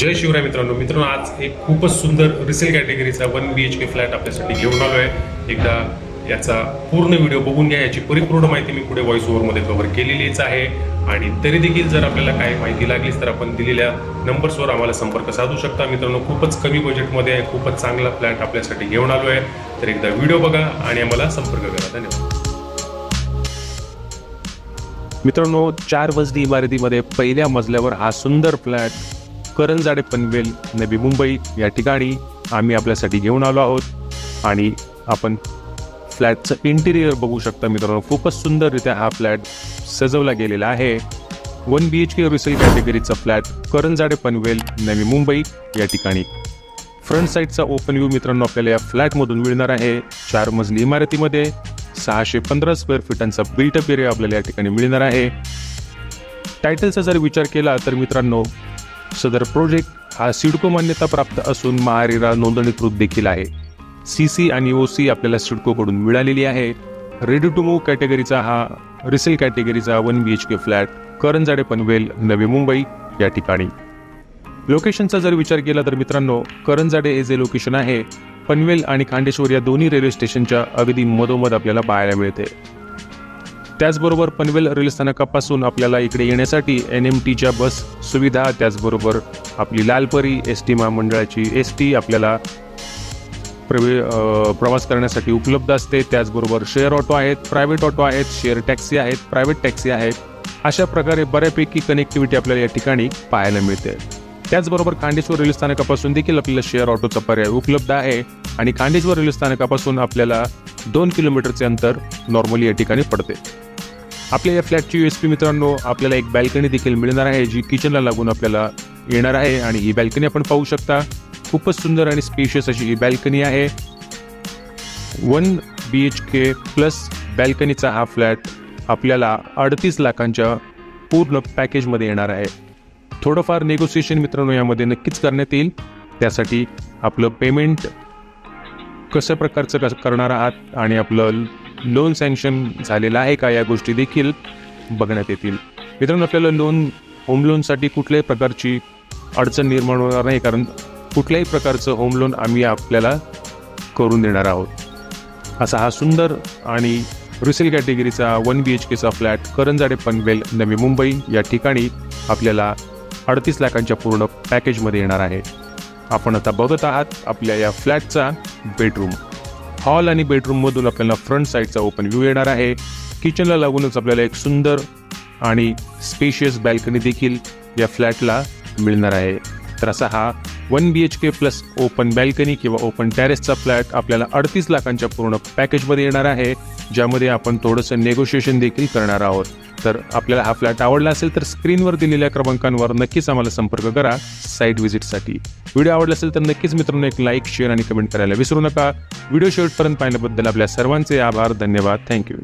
जय शिवराय मित्रांनो. मित्रांनो आज एक खूपच सुंदर resale कॅटेगरीचा one B H K flat आपल्यासाठी घेऊन आलो आहे एकदा याचा पूर्ण व्हिडिओ बघून घ्या. याची परिपूर्ण माहिती मी पुढे व्हॉइस ओव्हरमध्ये कव्हर केलेलीच आहे. आणि तरी देखील जर आपल्याला काही माहिती लागलीच तर आपण दिलेल्या नंबर्सवर आम्हाला संपर्क साधू शकता. मित्रांनो खूपच कमी बजेटमध्ये आहे. खूपच चांगला फ्लॅट आपल्यासाठी घेऊन आलो आहे तर एकदा व्हिडिओ बघा आणि आम्हाला संपर्क करा. धन्यवाद. मित्रांनो चार मजली इमारतीमध्ये पहिल्या मजल्यावर हा सुंदर फ्लॅट करंजाडे पनवेल नवी मुंबई या ठिकाणी आम्ही आपल्यासाठी घेऊन आलो आहोत. आणि आपण फ्लॅटचं इंटिरियर बघू शकता मित्रांनो. खूपच सुंदररित्या हा फ्लॅट सजवला गेलेला आहे. One B H K resale कॅटेगरीचा flat Karanjade Panvel Navi Mumbai या ठिकाणी. फ्रंट साईडचा ओपन व्ह्यू मित्रांनो आपल्याला या फ्लॅटमधून मिळणार आहे. चार मजली इमारतीमध्ये सहाशे पंधरा स्क्वेअर फिटांचा बिल्टअप एरिया आपल्याला या ठिकाणी मिळणार आहे. टायटलचा जर विचार केला तर मित्रांनो सदर प्रोजेक्ट हा सिडको मान्यता प्राप्त असून महारेरा नोंदणीकृत देखील आहे. सी सी आणि ओ सी आपल्याला सिडकोकडून मिळालेली आहे. रेडी टू मूव्ह कॅटेगरीचा हा resale कॅटेगरीचा one B H K flat Karanjade Panvel Navi Mumbai या ठिकाणी. लोकेशनचा जर विचार केला तर मित्रांनो करंजाडे हे जे लोकेशन आहे. पनवेल आणि खांडेश्वर या दोन्ही रेल्वे स्टेशनच्या अगदी मधोमध आपल्याला पाहायला मिळते. त्याचबरोबर पनवेल रेल्वे स्थानकापासून आपल्याला इकडे येण्यासाठी एन एम टीच्या बस सुविधा त्याचबरोबर आपली लालपरी एस टी महामंडळाची एस टी आपल्याला प्रवे प्रवास करण्यासाठी उपलब्ध असते. त्याचबरोबर शेअर ऑटो आहेत प्रायव्हेट ऑटो आहेत शेअर टॅक्सी आहेत प्रायव्हेट टॅक्सी आहेत. अशा प्रकारे बऱ्यापैकी कनेक्टिव्हिटी आपल्याला या ठिकाणी पाहायला मिळते. त्याचबरोबर खांडेश्वर रेल्वे स्थानकापासून देखील आपल्याला शेअर ऑटोचा पर्याय उपलब्ध आहे आणि खांडेश्वर रेल्वे स्थानकापासून आपल्याला दोन किलोमीटरचे अंतर नॉर्मली या ठिकाणी पडते. आपल्या या फ्लॅटची एस पी मित्रांनो आपल्याला एक बॅल्कनी देखील मिळणार आहे जी किचनला लागून आपल्याला येणार आहे. आणि ही बॅल्कनी आपण पाहू शकता खूपच सुंदर आणि स्पेशियस अशी ही बॅल्कनी आहे. One B H K plus बॅल्कनीचा हा फ्लॅट आपल्याला अडतीस लाखांच्या पूर्ण पॅकेजमध्ये येणार आहे. थोडंफार नेगोसिएशन मित्रांनो यामध्ये नक्कीच करण्यात येईल. त्यासाठी आपलं पेमेंट कशा प्रकारचं कसं करणार आहात आणि आपलं लोन सँक्शन झालेला आहे का या गोष्टी देखील बघण्यात येतील. मित्रांनो आपल्याला लोन होम लोनसाठी कुठल्याही प्रकारची अडचण निर्माण होणार नाही कारण कुठल्याही प्रकारचं होम लोन आम्ही आपल्याला करून देणार आहोत. असा हा सुंदर आणि रिसेल कॅटेगरीचा वन बी एच केचा फ्लॅट करंजाडे पनवेल नवी मुंबई या ठिकाणी आपल्याला अडतीस लाखांच्या पूर्ण पॅकेजमध्ये येणार आहे. आपण आता बघत आहात आपल्या या फ्लॅटचा बेडरूम हॉल आणि बेडरूममधून आपल्याला फ्रंट साईडचा ओपन व्ह्यू येणार आहे. किचनला लागूनच आपल्याला एक सुंदर आणि स्पेशियस बॅल्कनी देखील या फ्लॅटला मिळणार आहे. तर असा हा one B H K plus open balcony किंवा ओपन टॅरेसचा फ्लॅट आपल्याला अडतीस लाखांच्या पूर्ण पॅकेजमध्ये येणार आहे ज्यामध्ये आपण थोडंसं नेगोशिएशन देखील करणार आहोत. तर आपल्याला हा फ्लॅट आवडला असेल तर स्क्रीनवर दिलेल्या क्रमांकांवर नक्कीच आम्हाला संपर्क करा साईट व्हिजिटसाठी व्हिडिओ आवडला असेल तर नक्कीच मित्रांनो एक लाईक शेअर आणि कमेंट करायला विसरू नका. व्हिडिओ शेवटपर्यंत पाहिल्याबद्दल आपल्या सर्वांचे आभार धन्यवाद. थँक्यू